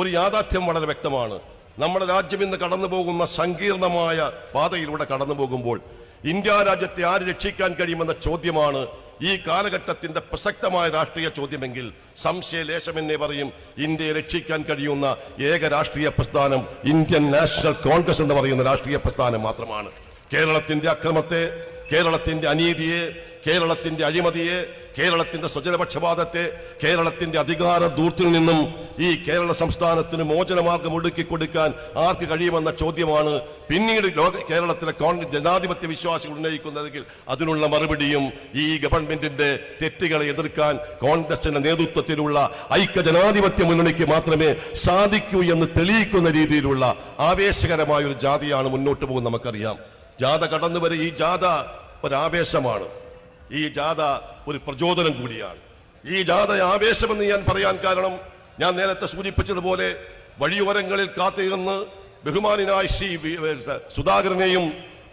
ഒരു യാഥാർത്ഥ്യം വളരെ വ്യക്തമാണ്. നമ്മുടെ രാജ്യം ഇന്ന് കടന്നു പോകുന്ന സങ്കീർണമായ പാതയിലൂടെ കടന്നു പോകുമ്പോൾ ഇന്ത്യ രാജ്യത്തെ ആര് രക്ഷിക്കാൻ കഴിയുമെന്ന ചോദ്യമാണ് ഈ കാലഘട്ടത്തിന്റെ പ്രസക്തമായ രാഷ്ട്രീയ ചോദ്യമെങ്കിൽ സംശയലേശമെന്നേ പറയും. ഇന്ത്യയെ രക്ഷിക്കാൻ കഴിയുന്ന ഏക രാഷ്ട്രീയ പ്രസ്ഥാനം ഇന്ത്യൻ നാഷണൽ കോൺഗ്രസ് എന്ന് പറയുന്ന രാഷ്ട്രീയ പ്രസ്ഥാനം മാത്രമാണ്. കേരളത്തിന്റെ അക്രമത്തെ കേരളത്തിന്റെ അനീതിയെ കേരളത്തിന്റെ അഴിമതിയെ കേരളത്തിന്റെ സ്വജനപക്ഷപാതത്തെ കേരളത്തിന്റെ അധികാര ദൂർത്തിൽ നിന്നും ഈ കേരള സംസ്ഥാനത്തിന് മോചനമാർഗം ഒടുക്കി കൊടുക്കാൻ ആർക്ക് കഴിയുമെന്ന ചോദ്യമാണ് പിന്നീട് ലോക കേരളത്തിലെ കോൺഗ്രസ് ജനാധിപത്യ വിശ്വാസികൾ ഉന്നയിക്കുന്നതെങ്കിൽ അതിനുള്ള മറുപടിയും ഈ ഗവൺമെന്റിന്റെ തെറ്റുകളെ എതിർക്കാൻ കോൺഗ്രസിന്റെ നേതൃത്വത്തിലുള്ള ഐക്യ ജനാധിപത്യ മുന്നണിക്ക് മാത്രമേ സാധിക്കൂ എന്ന് തെളിയിക്കുന്ന രീതിയിലുള്ള ആവേശകരമായ ഒരു ജാതിയാണ് മുന്നോട്ട് പോകുന്നത് നമുക്കറിയാം. ജാഥ കടന്നുവരെ ഈ ജാഥ ഒരാവേശമാണ്. ഈ ജാഥ ഒരു പ്രചോദനം കൂടിയാണ്. ഈ ജാഥ ആവേശമെന്ന് ഞാൻ പറയാൻ കാരണം ഞാൻ നേരത്തെ സൂചിപ്പിച്ചതുപോലെ വഴിയോരങ്ങളിൽ കാത്തിരുന്ന് ബഹുമാനായ ശ്രീ സുധാകരനെയും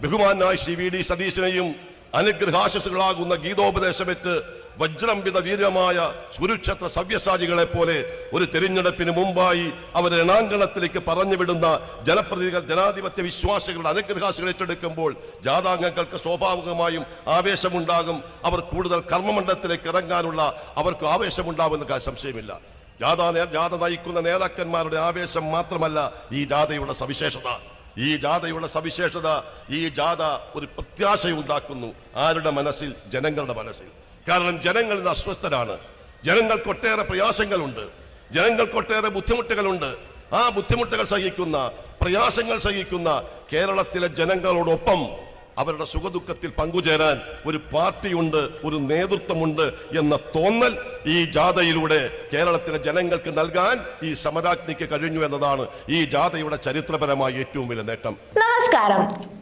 ബഹുമാനായ ശ്രീ വി ഡി സതീശനെയും അനുഗ്രഹാശസുകളാകുന്ന ഗീതോപദേശമേറ്റ് വജ്രംബിത വീരമായ കുരുക്ഷേത്ര സവ്യസാചികളെ പോലെ ഒരു തെരഞ്ഞെടുപ്പിന് മുമ്പായി അവർ രണാങ്കണത്തിലേക്ക് പറഞ്ഞുവിടുന്ന ജനപ്രതിനിധികൾ ജനാധിപത്യ വിശ്വാസികളുടെ അനുഗ്രഹാസികൾ ഏറ്റെടുക്കുമ്പോൾ ജാതാംഗങ്ങൾക്ക് സ്വാഭാവികമായും ആവേശമുണ്ടാകും. അവർ കൂടുതൽ കർമ്മമണ്ഡലത്തിലേക്ക് ഇറങ്ങാനുള്ള അവർക്ക് ആവേശമുണ്ടാകുമെന്ന കാര്യം സംശയമില്ല. ജാഥ ജാഥ നയിക്കുന്ന നേതാക്കന്മാരുടെ ആവേശം മാത്രമല്ല ഈ ജാഥയുടെ സവിശേഷത. ഈ ജാഥയുടെ സവിശേഷത ഈ ജാഥ ഒരു പ്രത്യാശയുണ്ടാക്കുന്നു. ആരുടെ മനസ്സിൽ? ജനങ്ങളുടെ മനസ്സിൽ. കാരണം ജനങ്ങൾ ഇന്ന് അസ്വസ്ഥരാണ്. ജനങ്ങൾക്ക് ഒട്ടേറെ പ്രയാസങ്ങളുണ്ട്. ജനങ്ങൾക്ക് ഒട്ടേറെ ബുദ്ധിമുട്ടുകളുണ്ട്. ആ ബുദ്ധിമുട്ടുകൾ സഹിക്കുന്ന പ്രയാസങ്ങൾ സഹിക്കുന്ന കേരളത്തിലെ ജനങ്ങളോടൊപ്പം അവരുടെ സുഖദുഃഖത്തിൽ പങ്കുചേരാൻ ഒരു പാർട്ടിയുണ്ട് ഒരു നേതൃത്വമുണ്ട് എന്ന തോന്നൽ ഈ ജാഥയിലൂടെ കേരളത്തിലെ ജനങ്ങൾക്ക് നൽകാൻ ഈ സമരാജ്ഞിക്ക് കഴിഞ്ഞു എന്നതാണ് ഈ ജാഥയുടെ ചരിത്രപരമായ ഏറ്റവും വലിയ നേട്ടം. നമസ്കാരം.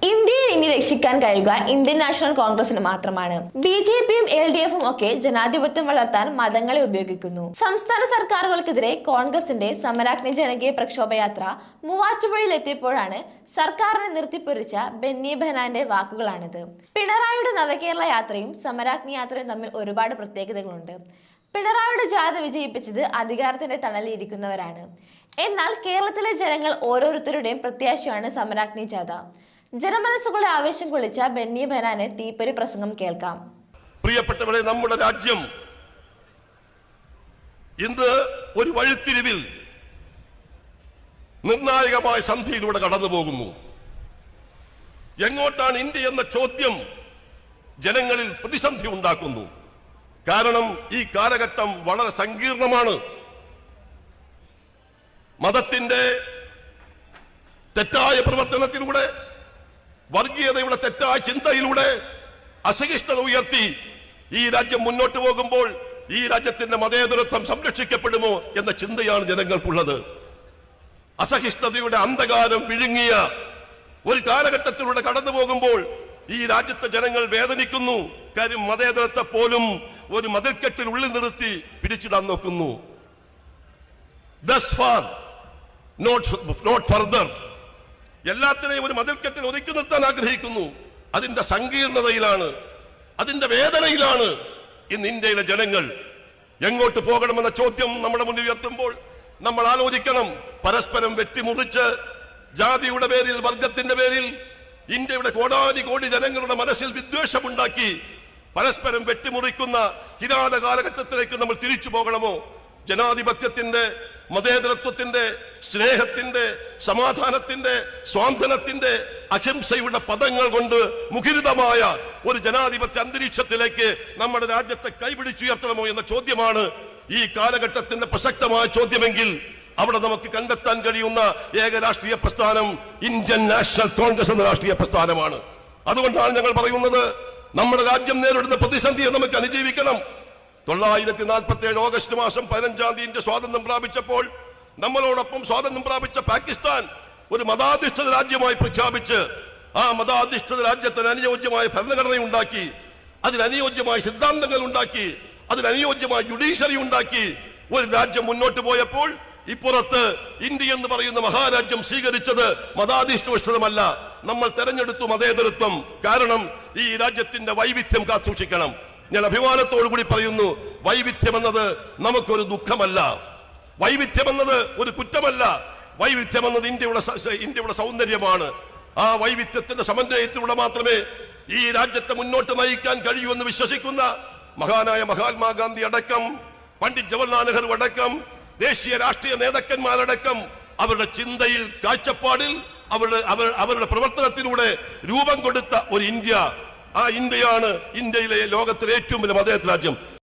ഇന്ത്യയെ ഇനി രക്ഷിക്കാൻ കഴിയുക ഇന്ത്യൻ നാഷണൽ കോൺഗ്രസിന് മാത്രമാണ്. ബി ജെ പിയും എൽ ഡി എഫും ഒക്കെ ജനാധിപത്യം വളർത്താൻ മതങ്ങളെ ഉപയോഗിക്കുന്നു. സംസ്ഥാന സർക്കാരുകൾക്കെതിരെ കോൺഗ്രസിന്റെ സമരാഗ്നി ജനകീയ പ്രക്ഷോഭയാത്ര മൂവാറ്റുപുഴയിൽ എത്തിയപ്പോഴാണ് സർക്കാരിനെ നിർത്തിപ്പൊരിച്ച ബെന്നി ബെഹനാന്റെ വാക്കുകളാണിത്. പിണറായിയുടെ നവകേരള യാത്രയും സമരാഗ്നി യാത്രയും തമ്മിൽ ഒരുപാട് പ്രത്യേകതകളുണ്ട്. പിണറായിയുടെ ജാഥ വിജയിപ്പിച്ചത് അധികാരത്തിന്റെ തണലിരിക്കുന്നവരാണ്. എന്നാൽ കേരളത്തിലെ ജനങ്ങൾ ഓരോരുത്തരുടെയും പ്രത്യാശയാണ് സമരാഗ്നി ജാഥ. ജനമനസ്സുകളെ ആവേശം കൊള്ളിച്ച ബെന്നി ബെനാനെ തീപ്പൊരി പ്രസംഗം കേൾക്കാം. പ്രിയപ്പെട്ടവരെ നമ്മുടെ രാജ്യം ഇന്ന് ഒരു വഴിത്തിരിവിൽ നിർണായകമായ സന്ധിയിലൂടെ കടന്നു പോകുന്നു. എങ്ങോട്ടാണ് ഇന്ത്യ എന്ന ചോദ്യം ജനങ്ങളിൽ പ്രതിസന്ധി ഉണ്ടാക്കുന്നു. കാരണം ഈ കാലഘട്ടം വളരെ സങ്കീർണമാണ്. മതത്തിന്റെ തെറ്റായ പ്രവർത്തനത്തിലൂടെ വർഗീയതയുടെ തെറ്റായ ചിന്തയിലൂടെ അസഹിഷ്ണുത ഉയർത്തി ഈ രാജ്യം മുന്നോട്ട് പോകുമ്പോൾ ഈ രാജ്യത്തിന്റെ മതേതരത്വം സംരക്ഷിക്കപ്പെടുമോ എന്ന ചിന്തയാണ് ജനങ്ങൾക്കുള്ളത്. അസഹിഷ്ണുതയുടെ അന്ധകാരം വിഴുങ്ങിയ ഒരു കാലഘട്ടത്തിലൂടെ കടന്നു പോകുമ്പോൾ ഈ രാജ്യത്തെ ജനങ്ങൾ വേദനിക്കുന്നു കാര്യം മതേതരത്തെ പോലും ഒരു മതിൽക്കെട്ടിൽ ഉള്ളിൽ നിർത്തി പിടിച്ചിടാൻ നോക്കുന്നു. നോട്ട് ഫർദർ എല്ലാത്തിനെയും ഒരു മതിൽക്കെട്ടിൽ ഒതുക്കി നിർത്താൻ ആഗ്രഹിക്കുന്നു. അതിന്റെ സങ്കീർണതയിലാണ്. അതിന്റെ വേദനയിലാണ് ഇന്ന് ഇന്ത്യയിലെ ജനങ്ങൾ എങ്ങോട്ട് പോകണമെന്ന ചോദ്യം നമ്മുടെ മുന്നിൽ ഉയർത്തുമ്പോൾ നമ്മൾ ആലോചിക്കണം. പരസ്പരം വെട്ടിമുറിച്ച് ജാതിയുടെ പേരിൽ വർഗത്തിന്റെ പേരിൽ ഇന്ത്യയുടെ കോടാനി കോടി ജനങ്ങളുടെ മനസ്സിൽ വിദ്വേഷമുണ്ടാക്കി പരസ്പരം വെട്ടിമുറിക്കുന്ന കിരാത കാലഘട്ടത്തിലേക്ക് നമ്മൾ തിരിച്ചു പോകണമോ? ജനാധിപത്യത്തിന്റെ മതേതരത്വത്തിന്റെ സ്നേഹത്തിന്റെ സമാധാനത്തിന്റെ സ്വാന്തനത്തിന്റെ അഹിംസയുടെ പദങ്ങൾ കൊണ്ട് മുഖരിതമായ ഒരു ജനാധിപത്യ അന്തരീക്ഷത്തിലേക്ക് നമ്മുടെ രാജ്യത്തെ കൈപിടിച്ചുയർത്തണമോ എന്ന ചോദ്യമാണ് ഈ കാലഘട്ടത്തിന്റെ പ്രസക്തമായ ചോദ്യമെങ്കിൽ അവിടെ നമുക്ക് കണ്ടെത്താൻ കഴിയുന്ന ഏക രാഷ്ട്രീയ പ്രസ്ഥാനം ഇന്ത്യൻ നാഷണൽ കോൺഗ്രസ് എന്ന രാഷ്ട്രീയ പ്രസ്ഥാനമാണ്. അതുകൊണ്ടാണ് ഞങ്ങൾ പറയുന്നത് നമ്മുടെ രാജ്യം നേരിടുന്ന പ്രതിസന്ധിയെ നമുക്ക് അനുജീവിക്കണം തൊള്ളായിരത്തി നാൽപ്പത്തി ഏഴ് ഓഗസ്റ്റ് മാസം പതിനഞ്ചാം തീയതി സ്വാതന്ത്ര്യം പ്രാപിച്ചപ്പോൾ നമ്മളോടൊപ്പം സ്വാതന്ത്ര്യം പ്രാപിച്ച പാകിസ്ഥാൻ ഒരു മതാധിഷ്ഠിത രാജ്യമായി പ്രഖ്യാപിച്ച് ആ മതാധിഷ്ഠിത രാജ്യത്തിന് അനുയോജ്യമായ ഭരണഘടന ഉണ്ടാക്കി അതിനനുയോജ്യമായ സിദ്ധാന്തങ്ങൾ ഉണ്ടാക്കി അതിനനുയോജ്യമായ ജുഡീഷ്യറി ഉണ്ടാക്കി. ഒരു രാജ്യം മുന്നോട്ട് പോയപ്പോൾ ഇപ്പുറത്ത് ഇന്ത്യ എന്ന് പറയുന്ന മഹാരാജ്യം സ്വീകരിച്ചത് മതാധിഷ്ഠിതമല്ല. നമ്മൾ തെരഞ്ഞെടുത്തു മതേതരത്വം. കാരണം ഈ രാജ്യത്തിന്റെ വൈവിധ്യം കാത്തുസൂക്ഷിക്കണം. ഞാൻ അഭിമാനത്തോടു കൂടി പറയുന്നു വൈവിധ്യം എന്നത് നമുക്കൊരു ദുഃഖമല്ല. വൈവിധ്യം എന്നത് ഒരു കുറ്റമല്ല. വൈവിധ്യം എന്നത് ഇന്ത്യയുടെ ഇന്ത്യയുടെ സൗന്ദര്യമാണ്. ആ വൈവിധ്യത്തിന്റെ സമന്വയത്തിലൂടെ മാത്രമേ ഈ രാജ്യത്തെ മുന്നോട്ട് നയിക്കാൻ കഴിയൂ എന്ന് വിശ്വസിക്കുന്ന മഹാനായ മഹാത്മാഗാന്ധി അടക്കം പണ്ഡിറ്റ് ജവഹർലാൽ നെഹ്റു അടക്കം ദേശീയ രാഷ്ട്രീയ നേതാക്കന്മാരടക്കം അവരുടെ ചിന്തയിൽ കാഴ്ചപ്പാടിൽ അവരുടെ അവർ- അവരുടെ പ്രവർത്തനത്തിലൂടെ രൂപം കൊടുത്ത ഒരു ഇന്ത്യ. ആ ഇന്ത്യയാണ് ഇന്ത്യയിലെ ലോകത്തിലെ ഏറ്റവും വലിയ മതേതര രാജ്യം.